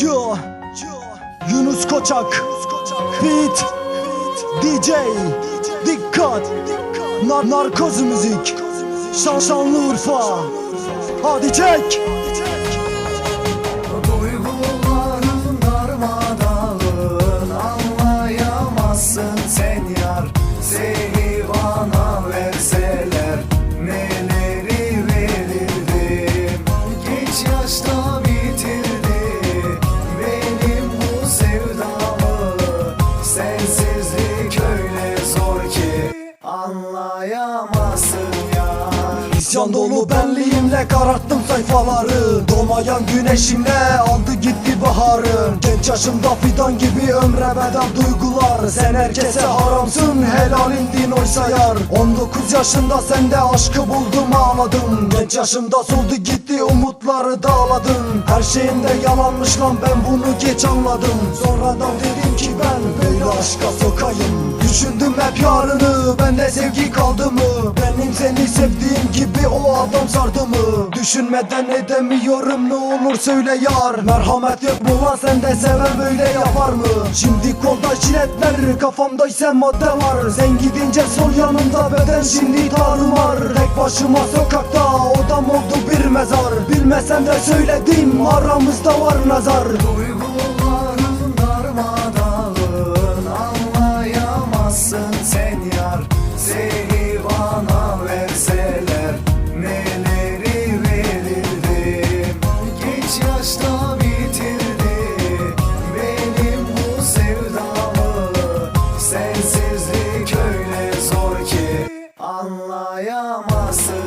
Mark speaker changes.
Speaker 1: Yo, Yunus Koçak, Beat, DJ, Dikkat, Nar Narkoz Müzik, Şan Şanlıurfa, hadi çek.
Speaker 2: Duyguların Sensizlik öyle zor ki Anlayamazsın
Speaker 1: İsyan dolu benliğimle kararttım sayfaları. Doğmayan güneşimle aldı gitti baharın. Genç yaşımda fidan gibi ömre bedel duygular. Sen herkese haramsın helalin din oysa yar 19 yaşında sende aşkı buldum ağladım. Genç yaşımda soldu gitti umutları dağladım. Her şeyinde yalanmış lan ben bunu geç anladım. Sonradan dedim ki ben böyle aşka sokayım. Düşündüm hep yarını bende sevgi kaldı mı Benim seni sevdiğim gibi o adam sardı mı? Düşünmeden edemiyorum ne olur söyle yar. Merhamet yok mu lan sende seven böyle yapar mı? Şimdi kolda jiletler kafamda ise madde var. Sen gidince sol yanımda beden şimdi tarumar Tek başıma sokakta odam oldu bir mezar. Bilmesem de söyledim aramızda var nazar.
Speaker 2: Duyguların gözyaşla bitirdi. Benim bu sevdamı Sensizlik öyle zor ki Anlayamazsın